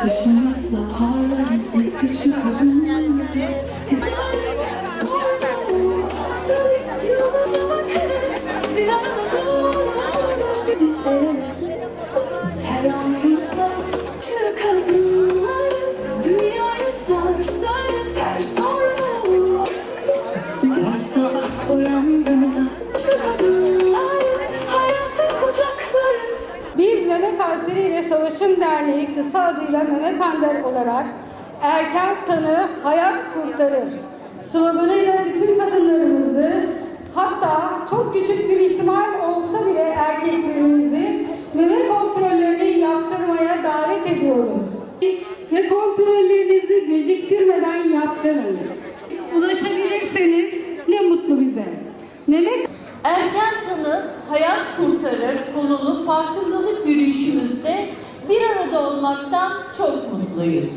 我是你了 Savaşım Derneği kısa adıyla Meme Kander olarak erken tanı hayat kurtarır sloganıyla bütün kadınlarımızı hatta çok küçük bir ihtimal olsa bile erkeklerimizi meme kontrollerini yaptırmaya davet ediyoruz. Ve kontrollerinizi geciktirmeden yaptırın. Ulaşabilirseniz ne mutlu bize. Meme Erken tanı hayat kurtarır konulu yürüyüşümüzde bir arada olmaktan çok mutluyuz.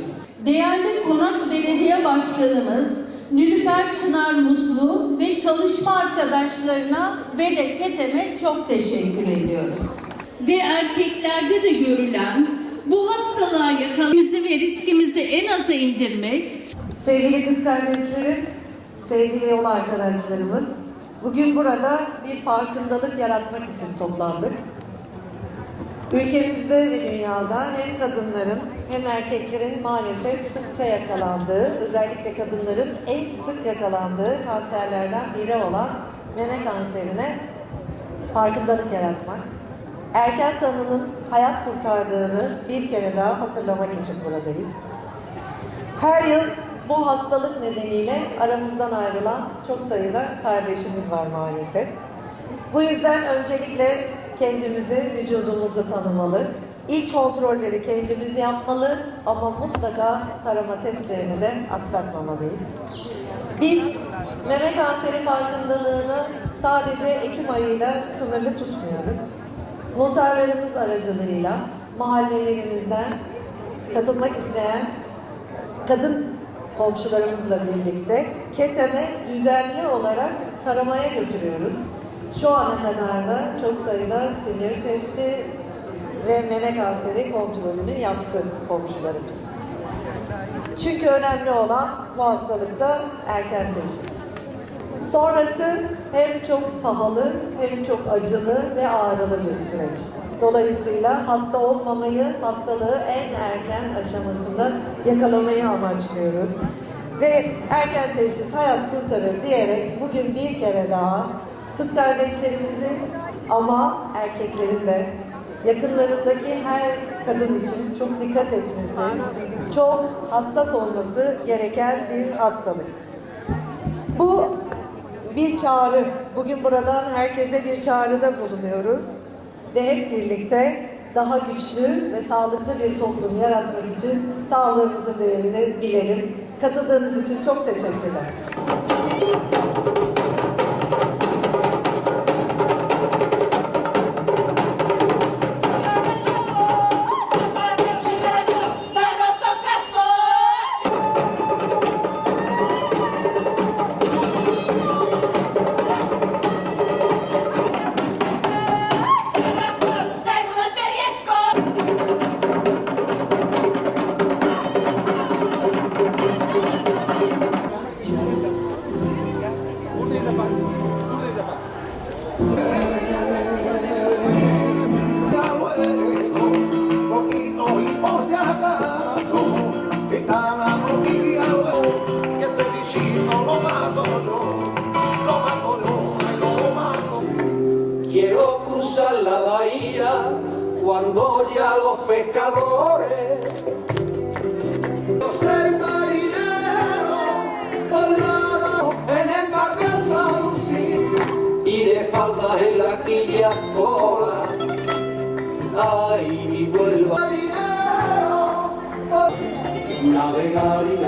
Değerli Konak Belediye Başkanımız Nilüfer Çınar Mutlu ve çalışma arkadaşlarına ve de KETEM'e çok teşekkür ediyoruz. Ve erkeklerde de görülen bu hastalığa yakalanmamızı ve riskimizi en aza indirmek Sevgili kız kardeşlerim, sevgili yol arkadaşlarımız, bugün burada bir farkındalık yaratmak için toplandık. Ülkemizde ve dünyada hem kadınların hem erkeklerin maalesef sıkça yakalandığı, özellikle kadınların en sık yakalandığı kanserlerden biri olan meme kanserine farkındalık yaratmak. Erken tanının hayat kurtardığını bir kere daha hatırlamak için buradayız. Her yıl bu hastalık nedeniyle aramızdan ayrılan çok sayıda kardeşimiz var maalesef. Bu yüzden öncelikle kendimizi, vücudumuzu tanımalı. İlk kontrolleri kendimiz yapmalı ama mutlaka tarama testlerini de aksatmamalıyız. Biz meme kanseri farkındalığını sadece Ekim ayıyla sınırlı tutmuyoruz. Muhtarlarımız aracılığıyla mahallelerimizden katılmak isteyen kadın komşularımızla birlikte KETEM'e düzenli olarak taramaya götürüyoruz. Şu ana kadar da çok sayıda sinir testi ve meme kanseri kontrolünü yaptı komşularımız. Çünkü önemli olan bu hastalıkta erken teşhis. Sonrası hem çok pahalı hem çok acılı ve ağrılı bir süreç. Dolayısıyla hasta olmamayı, hastalığı en erken aşamasında yakalamayı amaçlıyoruz. Ve erken teşhis hayat kurtarır diyerek bugün bir kere daha kız kardeşlerimizin ama erkeklerin de yakınlarındaki her kadın için çok dikkat etmesi, çok hassas olması gereken bir hastalık. Bu bir çağrı. Bugün buradan herkese bir çağrıda bulunuyoruz. Ve hep birlikte daha güçlü ve sağlıklı bir toplum yaratmak için sağlığımızın değerini bilelim. Katıldığınız için çok teşekkürler. La bahía cuando ya los pescadores. Quiero ser marinero por lado en el mar de Andalucía y de espaldas en la quilla cola. Ay mi vuelva. Marinero por navegar y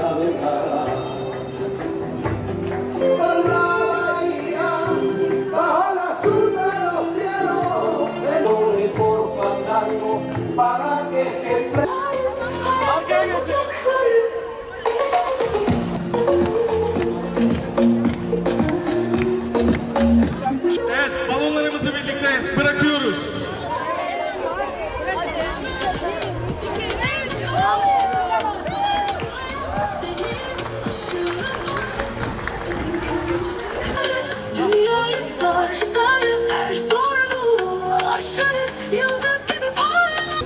Yıldız gibi parlar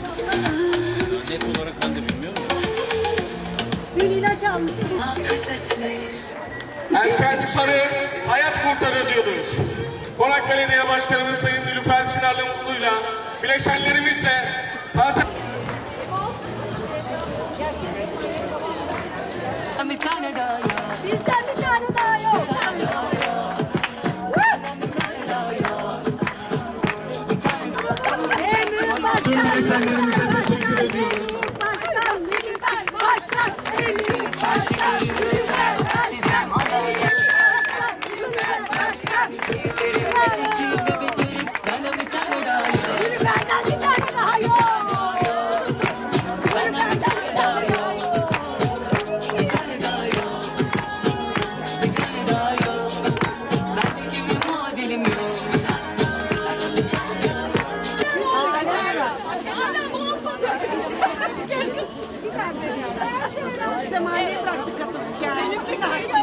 Net olarak ben de bilmiyorum da. Pes etmeyiz Selçukları hayat kurtarır diyoruz. Konak Belediye Başkanımız Sayın Nilüfer Çınarlı Mutlu'yla bileşenlerimizle taze Bir tane daha yok Bizden Thank you. 생각할까?